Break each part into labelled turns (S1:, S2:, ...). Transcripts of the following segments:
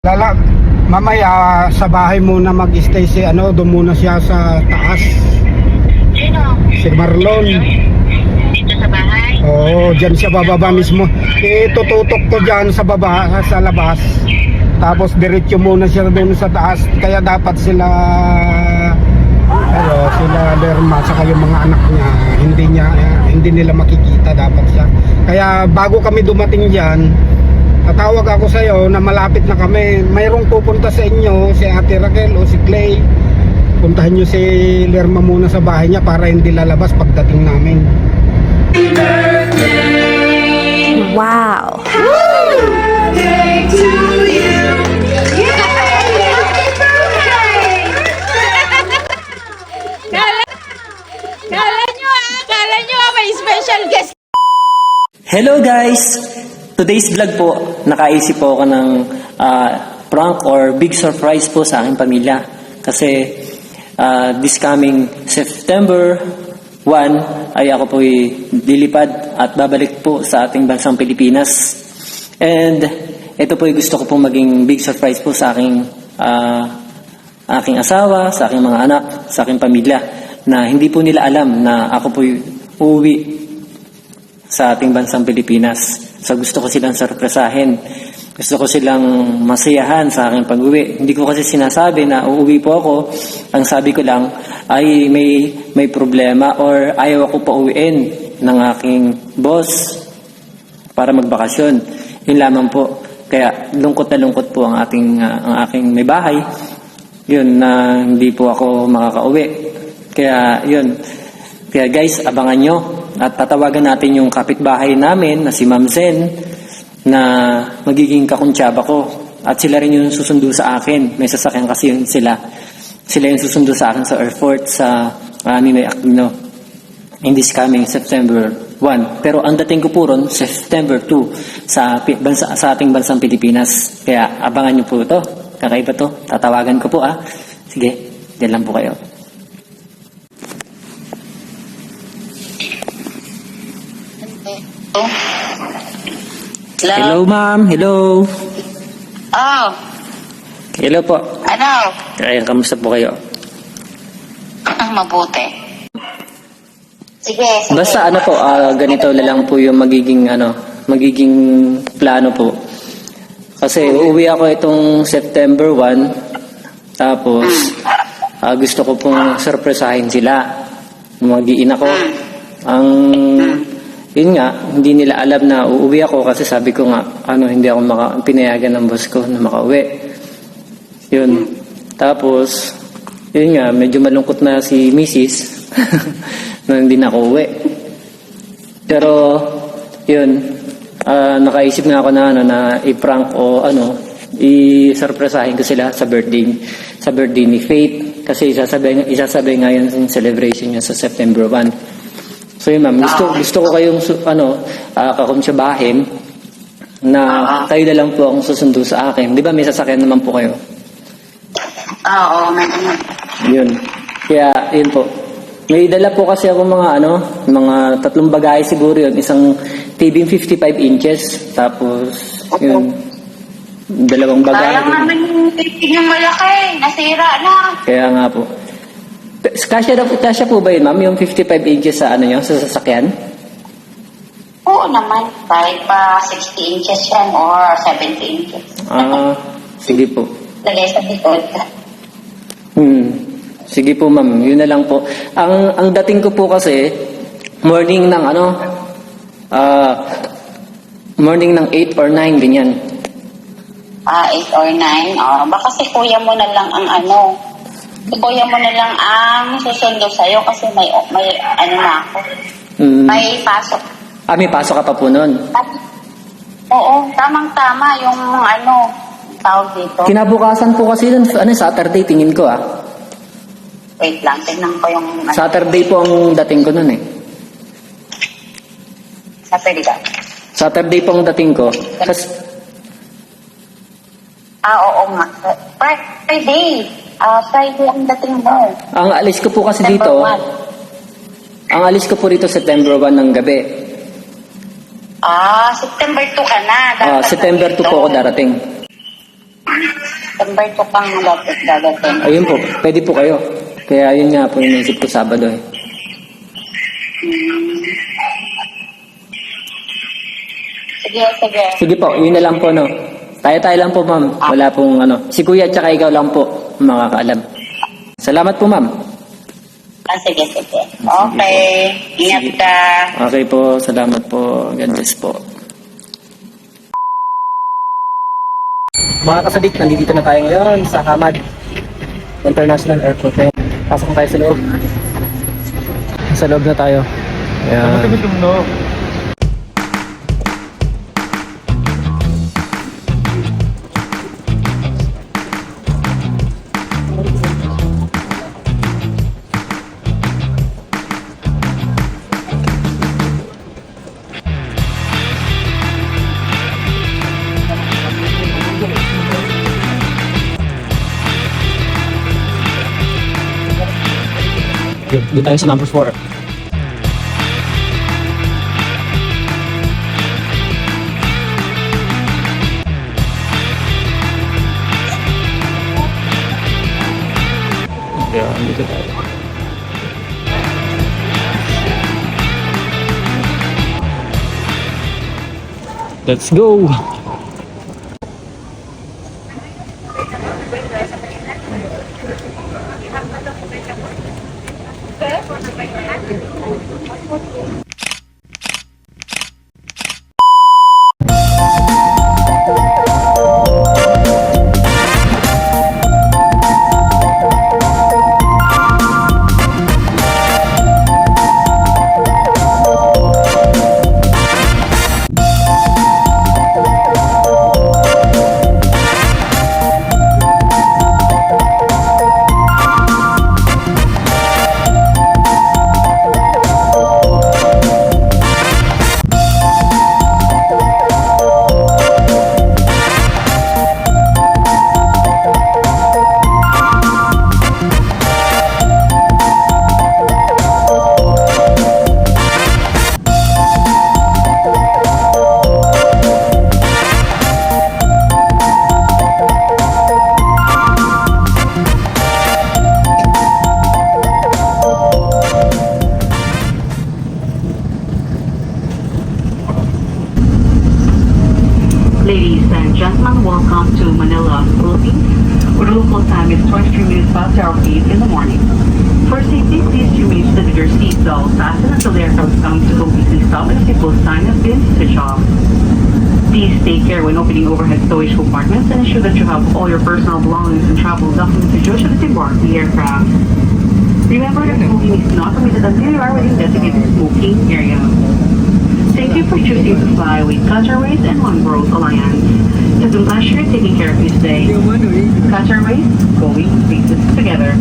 S1: Lala, mamaya sa bahay muna mag-stay si ano, doon muna siya sa taas.
S2: Sino?
S1: Si Marlon.
S2: Dito sa bahay?
S1: Oo, dyan siya bababa mismo. Itututok ko dyan sa baba, sa labas. Tapos diretso muna siya doon sa taas. Kaya dapat sila, ano, sila Lerma, saka yung mga anak niya, hindi niya, hindi nila makikita dapat siya. Kaya bago kami dumating dyan, tatawag ako sa iyo na malapit na kami. Mayroong pupunta sa inyo, si Ate Raquel o si Clay. Puntahan nyo si Lerma muna sa bahay niya para hindi lalabas pagdating namin.
S3: Wow.
S4: Ah, ah, may special guest.
S5: Hello guys! Today's vlog po, nakaisip po ako ng ah, prank or big surprise po sa aking pamilya. Kasi ah, this coming September 1 ay ako po lilipad at babalik po sa ating bansang Pilipinas. And ito po gusto ko pong maging big surprise po sa aking ah, aking asawa, sa aking mga anak, sa aking pamilya na hindi po nila alam na ako po uuwi sa ating bansang Pilipinas. So gusto ko silang sorpresahin. Gusto ko silang masayahan sa aking pag-uwi. Hindi ko kasi sinasabi na uuwi po ako. Ang sabi ko lang ay may may problema or ayaw ako pa uwiin ng aking boss para magbakasyon. Yun lamang po. Kaya lungkot na lungkot po ang ating ah, ang aking may bahay. Yun na hindi po ako makakauwi. Kaya yun. Kaya guys, abangan nyo at tatawagan natin yung kapitbahay namin na si Ma'am Zen na magiging kakuntsaba ko. At sila rin yung susundo sa akin. May sasakyan kasi yun sila. Sila yung susundo sa akin sa airport sa uh, Ninoy Aquino in this coming September 1. Pero ang dating ko po ron, September 2 sa, bansa, sa ating bansang Pilipinas. Kaya abangan nyo po ito. Kakaiba to. Tatawagan ko po ah. Sige, dyan lang po kayo.
S2: Hello?
S5: Hello ma'am, hello.
S2: Oh,
S5: Hello po.
S2: ano?
S5: Ayan, kamusta po kayo?
S2: Mabuti. Sige, sige.
S5: Basta ano po, ah, ganito na lang po yung magiging ano, magiging plano po. Kasi uuwi ako itong September 1. Tapos ah, gusto ko pong sorpresahin sila. Magiin ako. Ang yun nga, hindi nila alam na uuwi ako kasi sabi ko nga, ano, hindi ako maka, pinayagan ng boss ko na makauwi. Yun. Tapos, yun nga, medyo malungkot na si Mrs. na hindi na ako uwi. Pero, yun, ah, nakaisip nga ako na, ano, na i-prank o ano, i-surpresahin ko sila sa birthday, sa birthday ni Faith. Kasi isasabay, isasabay nga yun yung celebration niya sa September 1. So yun ma'am, gusto, gusto ko kayong ano, uh, kakunsyabahin na kayo na lang po ang susundo sa akin. Di ba may sasakyan naman po kayo?
S2: Ah, Oo, may.
S5: Yun. Kaya, yun po. May dala po kasi ako mga ano, mga tatlong bagay siguro yun. Isang TV 55 inches. Tapos, yun. Dalawang bagay.
S2: Sayang naman yung titig yung malaki. Nasira na.
S5: Kaya nga po. Kasya, na, kasya po ba yun, ma'am? Yung 55 inches sa ano nyo, sa sasakyan?
S2: Oo naman. Kahit pa 60 inches yan or 70 inches.
S5: Ah, sige po.
S2: Lagay sa likod.
S5: Hmm. Sige po, ma'am. Yun na lang po. Ang ang dating ko po kasi morning ng ano ah morning ng 8 or 9 ganyan.
S2: Ah, 8 or 9. Oh, baka si kuya mo na lang ang ano. Kuya mo na lang ang susundo sa'yo kasi may, may ano na ako.
S5: Hmm.
S2: May pasok.
S5: Ah, may pasok ka pa po noon.
S2: Oo, tamang-tama yung ano, tawag dito.
S5: Kinabukasan po kasi nun, ano, Saturday, tingin ko ah.
S2: Wait lang, tignan ko yung ano,
S5: Saturday po ang dating ko nun eh.
S2: sa Peligan.
S5: Saturday po ang dating ko. Kas,
S2: Ah, oo nga. Friday. Ah, Friday ang dating mo.
S5: ang alis ko po kasi
S2: September
S5: dito,
S2: 1.
S5: ang alis ko po dito September 1 ng gabi.
S2: Ah, September 2 ka na.
S5: Ah, September 2 po ako darating.
S2: September 2 kang dapat dadating.
S5: Ayun po, pwede po kayo. Kaya yun nga po yung ko Sabado eh.
S2: Sige, sige.
S5: Sige po, yun na lang po no. Tayo-tayo lang po ma'am. Wala pong ano. Si kuya at saka ikaw lang po makakaalam. Salamat po ma'am.
S2: Ah, sige, sige. Okay. Ingat ka.
S5: Okay po, salamat po. God bless po. Mga kasadik, nandito na tayo ngayon sa Hamad International Airport. Ngayon, pasok na tayo sa loob. Sa loob na tayo. Ayan. Dito tayo sa number 4. Yeah, dito tayo. Let's go!
S3: Have all your personal belongings and travel documents with you should disembark the aircraft. Remember that smoking is not permitted until you are within designated smoking area. Thank you for choosing to fly with Qatar Airways and One World Alliance. It's a pleasure taking care of you today. Qatar Airways, going places together.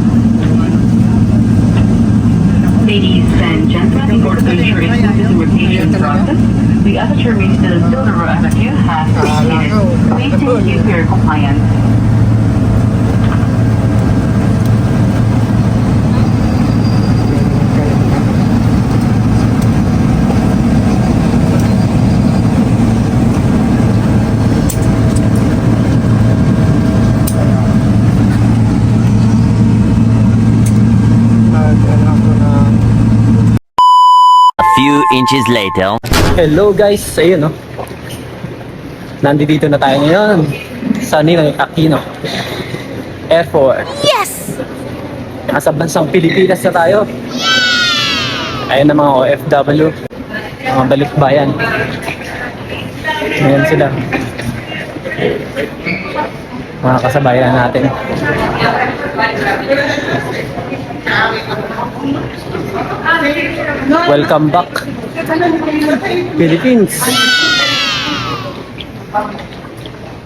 S3: Ladies and gentlemen, for the invitation process, the other terminal Silver Avenue has ah, terminated. Please take you for your compliance.
S6: Inches later.
S5: Hello guys, ayun no. Nandito na tayo ngayon sa Ninoy Aquino Airport. Yes! Nasa bansang Pilipinas na tayo. Ayun na mga OFW, mga balikbayan. Ayan sila. Mga kasabayan natin. Welcome back. Philippines.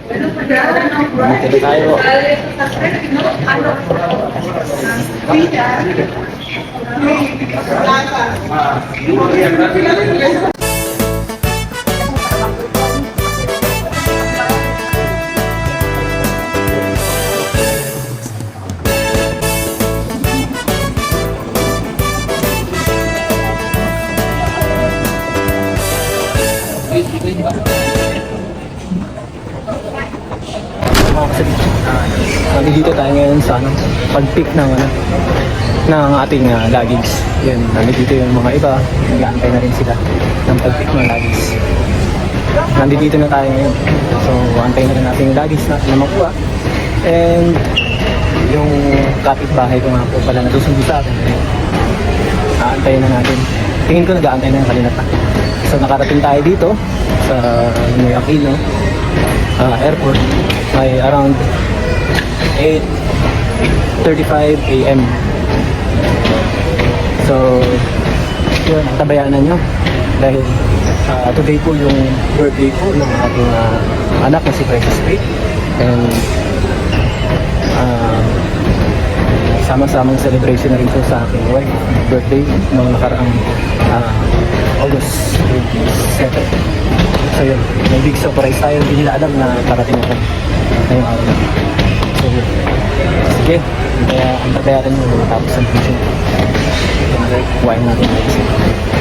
S5: Dito tayo. Mga nandito tayo ngayon sa ano, pag-pick ng ano, ng ating uh, luggage. Yun, nandito yung mga iba, nag-aantay na rin sila ng pag-pick ng luggage. Nandito na tayo ngayon. So, antay na rin natin yung luggage natin na makuha. And yung kapitbahay ko nga po pala natusundo sa akin. Aantayin na natin. Tingin ko nag-aantay na yung kanina pa. So nakarating tayo dito sa May Aquino ah, Airport by around 8.35 a.m. So, yun, tabayanan nyo. Dahil ah, today po yung birthday po ng ating ah, anak na si Precious Faith. And sama-samang celebration na rin po sa aking wife birthday noong nakaraang ah, August 27. So yun, may big surprise tayo. Hindi nila alam na parating ako ngayong araw na. So yun. Sige, kaya ang babayaran nyo matapos ang vision. Kuhain natin guys.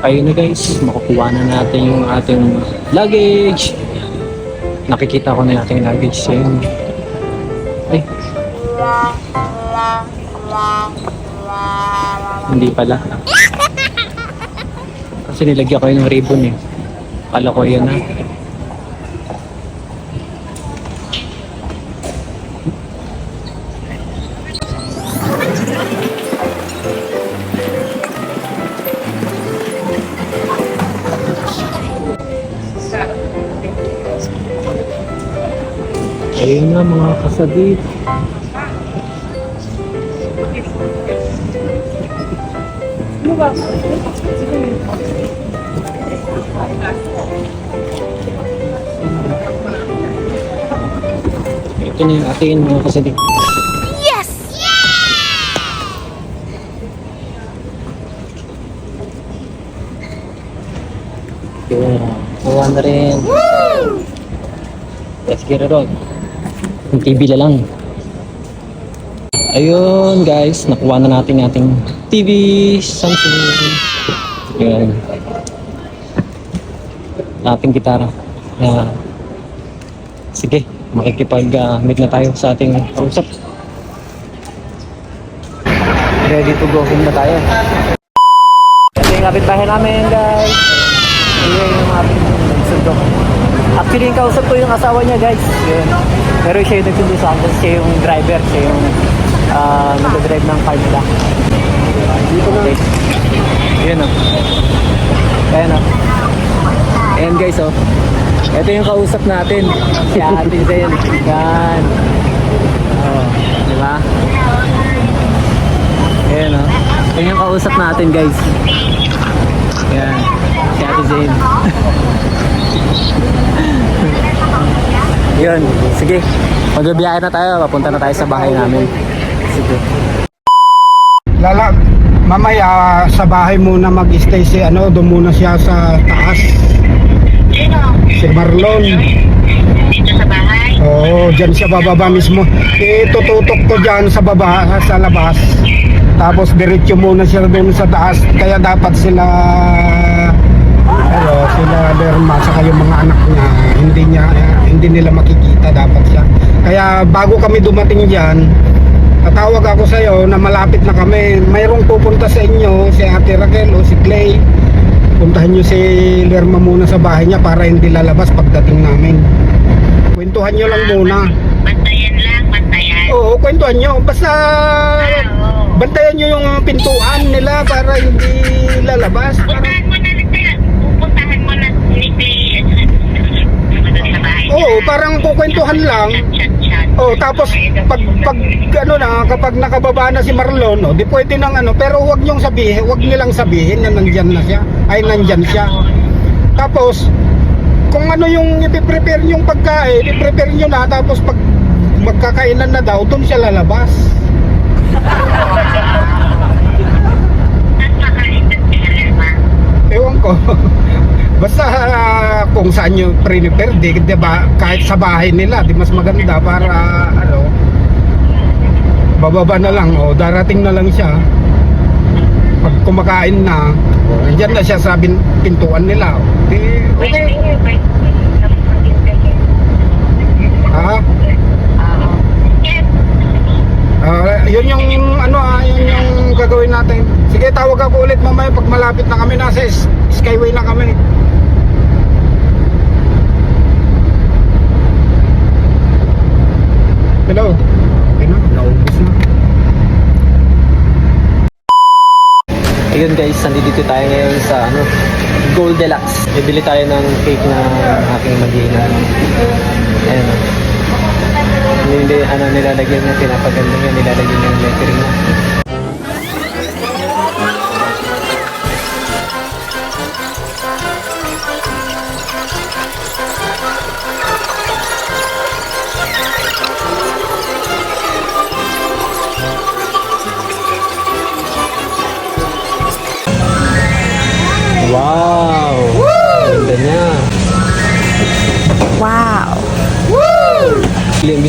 S5: Ayun na guys, makukuha na natin yung ating luggage. Nakikita ko na yung ating luggage. Ayun. Ay. Hindi pala. Kasi nilagyan ko yun ng ribbon eh. Kala ko yun na. Ayun na mga kasabit. Ito na yung atin mga kasabit. Yes! Yun. Kuha na rin. Let's get it on. Yung TV na lang. Ayun guys, nakuha na natin ating TV Samsung. Yun. Ating gitara. Yan. Sige, makikipag-meet na tayo sa ating kausap. Ready to go home na tayo. Ito yung kapitbahay namin guys. Ayun yung sundo. Actually, yung kausap ko yung asawa niya guys. Yun. Pero siya yung nagsundo sa akin siya yung driver. Siya yung uh, nag-drive ng car nila. Okay. Yun o. Ayan o. Ayan guys o. Ito yung kausap natin. Si Ate Zen. Yan. Oh, di ba? Ayan o. Ayan yung kausap natin guys. Yan. Si Ate Zen. Yun, sige. Magbibiyahe na tayo, papunta na tayo sa bahay namin. Sige.
S1: Lala, mamaya sa bahay muna mag-stay si ano, doon muna siya sa taas.
S2: Sino?
S1: Si Marlon.
S2: Dito sa bahay?
S1: Oo, dyan siya bababa mismo. Itututok ko dyan sa baba, sa labas. Tapos diretso muna siya doon sa taas. Kaya dapat sila ano, sila Lerma saka yung mga anak niya hindi niya hindi nila makikita dapat siya. Kaya bago kami dumating diyan, tatawag ako sa iyo na malapit na kami. Mayroong pupunta sa inyo si Ate Raquel o si Clay. Puntahan niyo si Lerma muna sa bahay niya para hindi lalabas pagdating namin. Kwentuhan niyo lang muna.
S2: Bantayan lang, bantayan.
S1: Oo, kwentuhan niyo. Basta
S2: oo.
S1: bantayan niyo yung pintuan nila para hindi lalabas. Para...
S2: Puntahan mo na lang sila. Pupuntahan mo na ni Clay. Doon sa bahay
S1: Oo, parang kukwentuhan lang. Oh, tapos pag pag ano na kapag nakababa na si Marlon, oh, di pwede nang ano, pero wag niyong sabihin, wag nilang sabihin na nandiyan na siya. Ay nandiyan siya. Tapos kung ano yung ipiprepare yung pagkain, i-prepare niyo na tapos pag magkakainan na daw, doon siya lalabas.
S2: At makain doon si Alerma.
S1: Ewan ko. Basta ah, kung saan nyo prepare, di, di ba, kahit sa bahay nila, di mas maganda para ano, bababa na lang, o darating na lang siya. Pag kumakain na, o, na siya sa bin, pintuan nila. o, Di, okay. Ha? Ah, yun yung ano ah, yun yung gagawin natin. Sige, tawag ako ulit mamaya pag malapit na kami nasa Skyway na kami. Hello. Okay na, naubos na.
S5: Ayun guys, nandito tayo ngayon sa ano, Gold Deluxe. Bibili tayo ng cake na aking mag-iina. Ayan o. Hindi, ano, nilalagyan niya, pinapaganda niya, nilalagyan niya yung lettering.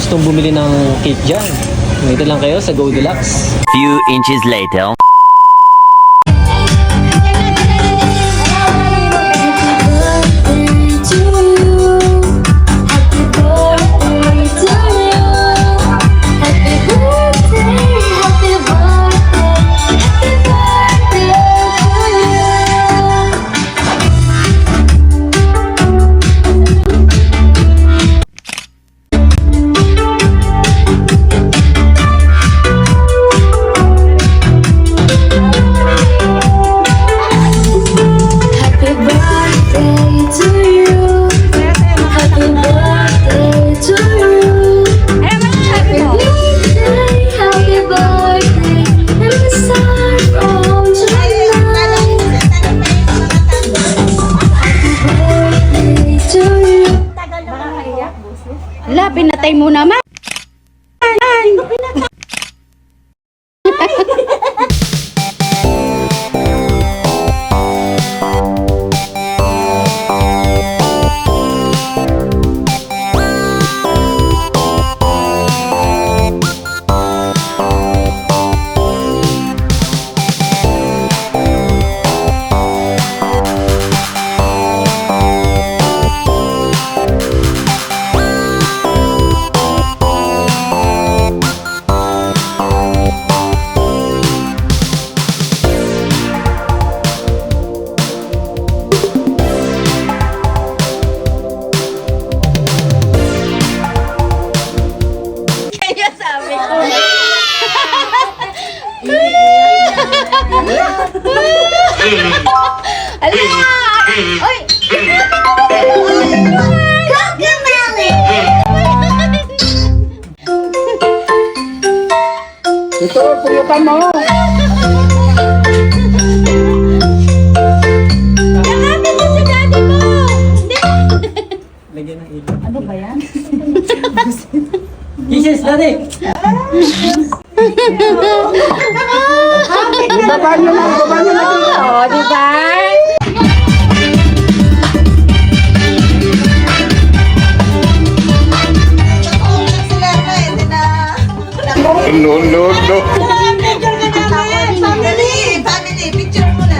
S5: Gustong bumili ng cake dyan, dito lang kayo sa Gold Deluxe.
S6: Few inches later.
S1: Baba nyo na, baba nyo na.
S4: Oo, di ba?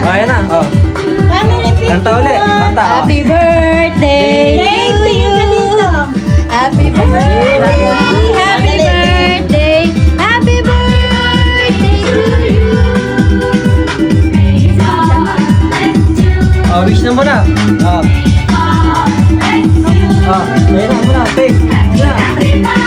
S5: Oh, ayan na. Oh. Kanta ulit. Kanta. oh.
S4: Happy birthday to you! Happy birthday!
S5: Oh, wish na. Oh. Oh, ayun na. Take. Yeah.